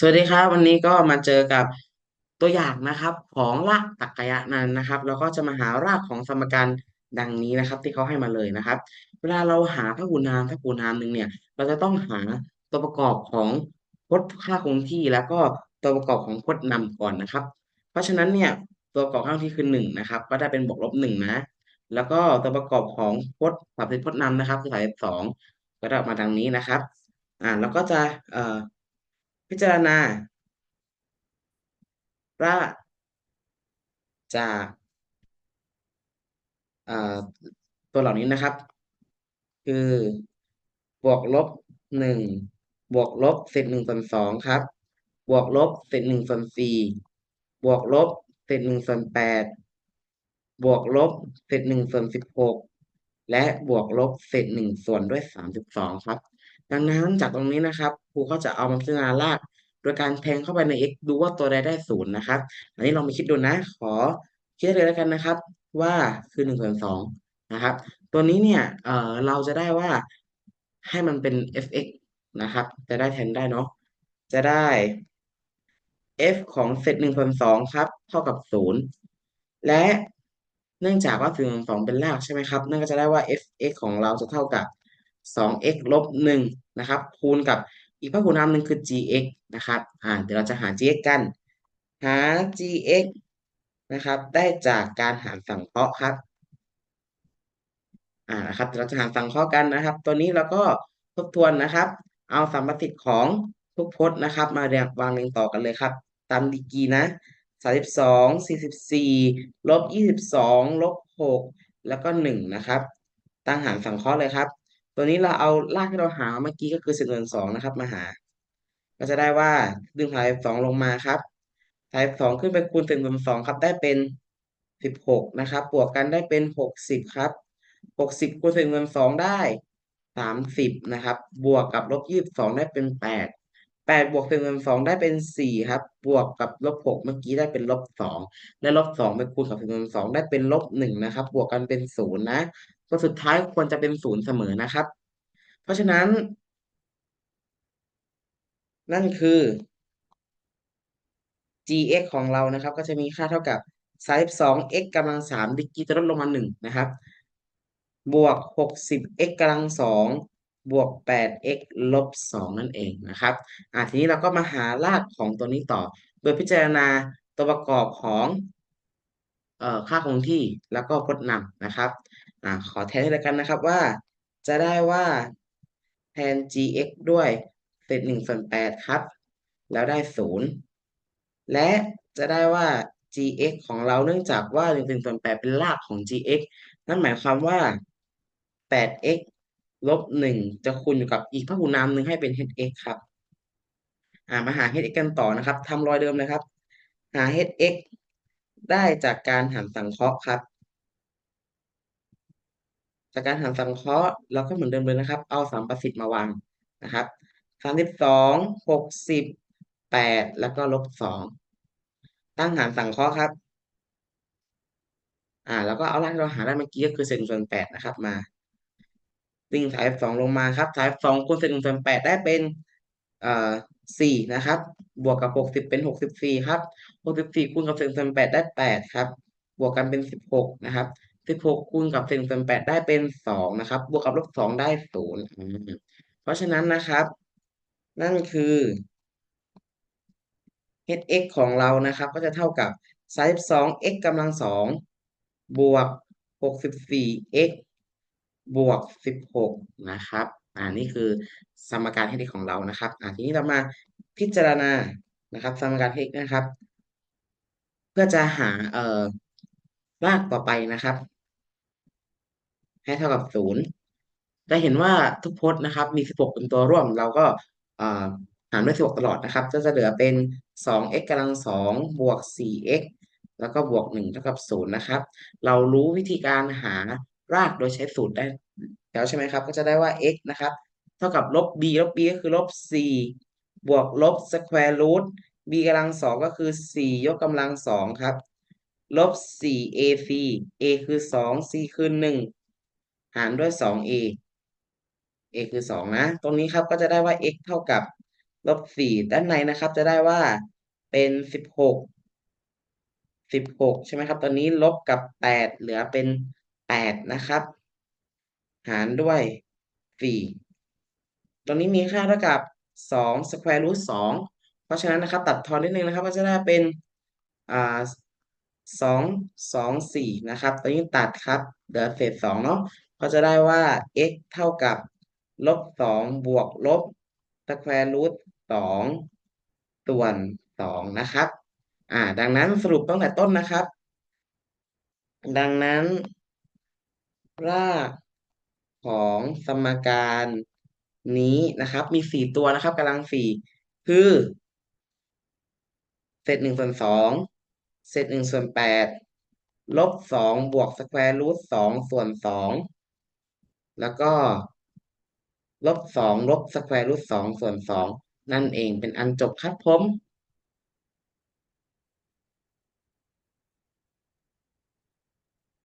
สวัสดีครับ วันนี้ก็มาเจอกับตัวอย่างนะครับ ของรากตรรกะนันนะครับแล้วก็จะมาหารากของสมการดังนี้นะครับ ที่เขาให้มาเลยนะครับ เวลาเราหาพหูนามพหูนามหนึ่งเนี่ย เราจะต้องหาตัวประกอบของพจน์ค่าคงที่แล้วก็ตัวประกอบของพจน์นำก่อนนะครับ เพราะฉะนั้นเนี่ยตัวประกอบค่าคงที่คือหนึ่งนะครับ ก็ได้เป็นบวกลบหนึ่งนะ แล้วก็ตัวประกอบของพจน์สามสิบพจน์นำนะครับคือสามสิบสองก็ได้ออกมาดังนี้นะครับ อ่าแล้วก็จะเอ่อ พิจารณาว่าจากตัวเหล่านี้นะครับ คือบวกลบหนึ่งบวกลบเศษหนึ่งส่วนสองครับ บวกลบเศษหนึ่งส่วนสี่บวกลบเศษหนึ่งส่วนแปดบวกลบเศษหนึ่งส่วนสิบหกและบวกลบเศษหนึ่งส่วนด้วยสามสิบสองครับ ดังนั้นจากตรงนี้นะครับครูก็จะเอามาพิจารณารากโดยการแทงเข้าไปใน x ดูว่าตัวใดได้ศูนย์นะครับ อันนี้ลองไปคิดดูนะ ขอคิดเลยแล้วกันนะครับ ว่าคือหนึ่งส่วนสองนะครับ ตัวนี้เนี่ยเออเราจะได้ว่าให้มันเป็น f(x) นะครับ จะได้แทนได้เนาะจะได้ f ของเศษหนึ่งส่วนสองครับ เท่ากับศูนย์และเนื่องจากว่าศูนย์ส่วนสองเป็นรากใช่ไหมครับ นั่นก็จะได้ว่า f(x) ของเราจะเท่ากับ สอง x ลบหนึ่งนะครับคูณกับอีกพหูนามหนึ่งคือ gx นะครับอ่าเดี๋ยวเราจะหา gx กัน หา gx นะครับได้จากการหารสังเคราะห์ครับอ่านะครับเราจะหาสังเคราะห์กันนะครับ ตัวนี้เราก็ทบทวนนะครับ เอาสัมประสิทธิ์ของทุกพจน์นะครับ มาเรียงวางเรียงต่อกันเลยครับ ตามดีกีนะสามสิบสองสี่สิบสี่ลบยี่สิบสองลบหกแล้วก็หนึ่งนะครับ ตั้งหารสังเคราะห์เลยครับ ตัวนี้เราเอารากที่เราหาเมื่อกี้ก็คือสิบส่วนสองนะครับ มาหา ก็จะได้ว่าดึงสายสองลงมาครับสายสองขึ้นไปคูณสิบส่วนสองครับ ได้เป็นสิบหกนะครับบวกกันได้เป็นหกสิบครับหกสิบคูณเศษเงินสองได้สามสิบนะครับ บวกกับลบยี่สิบสองได้เป็นแปดแปดบวกเศษเงินสองได้เป็นสี่ครับ บวกกับลบหกเมื่อกี้ได้เป็นลบสองและลบสองไปคูณกับเศษเงินสองได้เป็นลบหนึ่งนะครับ บวกกันเป็นศูนย์นะ ตัวสุดท้ายควรจะเป็นศูนย์เสมอนะครับ เพราะฉะนั้น นั่นคือ gx ของเรานะครับ ก็จะมีค่าเท่ากับ32 x กำลัง3ดิกรีจะลดลงมา1นะครับ บวก 60 x กำลัง2บวก 8 x ลบ 2 นั่นเองนะครับอ่าทีนี้เราก็มาหารากของตัวนี้ต่อ โดยพิจารณาตัวประกอบของ ค่าคงที่แล้วก็พจน์นำนะครับอขอแทนให้แล้วกันนะครับว่า จะได้ว่าแทน gx ด้วยเศษ1ส่วน8ครับ แล้วได้0และจะได้ว่า gx ของเราเนื่องจากว่า1ส่วน8เป็นรากของ gx นั่นหมายความว่า 8x ลบ1จะคูณอยู่กับอีกพหูนามหนึ่งให้เป็น hx ครับ อ่ามาหา hx กันต่อนะครับทำรอยเดิมเลยครับ หา hx ได้จากการหารสังเคราะห์ครับ จากการหารสังเคราะห์เราก็เหมือนเดิมเลยนะครับ เอาสามประสิทธิ์มาวางนะครับสามสิบสองหกสิบแปดแล้วก็ลบสองตั้งหารสังเคราะห์ครับ อ่า แล้วก็เอารากที่เราหาได้เมื่อกี้ก็คือเศษหนึ่งส่วนแปดนะครับ มาวิ่งสายสองลงมาครับสายสองคูณเศษหนึ่งส่วนแปดได้เป็น สี่นะครับ บวกกับหกสิบเป็นหกสิบสี่ครับหกสิบสี่คูณกับเศษส่วนแปดได้แปดครับ บวกกันเป็นสิบหกนะครับสิบหกคูณกับเศษส่วนแปดได้เป็นสองนะครับ บวกกับลบสองได้ศูนย์เพราะฉะนั้นนะครับ นั่นคือ hx ของเรานะครับ ก็จะเท่ากับ32 x กำลังสองบวก 64 x บวก 16 นะครับ อ่านี่คือสมการ hx ของเรานะครับอ่าทีนี้เรามาพิจารณานะครับ สมการ hx นะครับ เพื่อจะหาเอ่อรากต่อไปนะครับ ให้เท่ากับศูนย์จะเห็นว่าทุกพจน์นะครับ มี 16 เป็นตัวร่วม เราก็อ่าหารด้วย 16 ตลอดนะครับก็จะเหลือเป็น 2x กำลัง 2 บวก 4x แล้วก็บวก 1 เท่ากับ 0 นะครับ เรารู้วิธีการหา รากโดยใช้สูตรได้แล้วใช่ไหมครับ ก็จะได้ว่า x นะครับ เท่ากับลบ b ลบ b ก็คือลบ 4 บวกลบ square root b กำลัง2ก็คือ 4 ยกกำลัง2ครับ ลบ 4ac a คือ 2 c คือ 1 หารด้วย 2a a คือ 2 นะ ตรงนี้ครับก็จะได้ว่า x เท่ากับลบสี่ด้านในนะครับ จะได้ว่าเป็นสิบหกสิบหกใช่ไหมครับ ตอนนี้ลบกับแปดเหลือเป็น แปดนะครับ หารด้วยสี่ตรงนี้มีค่าเท่ากับสองสแควร์รูทสองเพราะฉะนั้นนะครับ ตัดทอนนิดนึงนะครับ ก็จะได้เป็นอ่าสองสองสี่นะครับตอนนี้ตัดครับเหลือเศษสองเนาะก็จะได้ว่า x เท่ากับลบสองบวกลบสแควร์รูทสองส่วนสองนะครับ อ่า ดังนั้นสรุปตั้งแต่ต้นนะครับ ดังนั้น รากของสมการนี้นะครับ มีสี่ตัวนะครับกำลังสี่คือเศษหนึ่งส่วนสองเศษหนึ่งส่วนแปดลบสองบวกสแควร์รูทสองส่วนสองแล้วก็ลบสองลบสแควร์รูทสองส่วนสองนั่นเองเป็นอันจบครับผม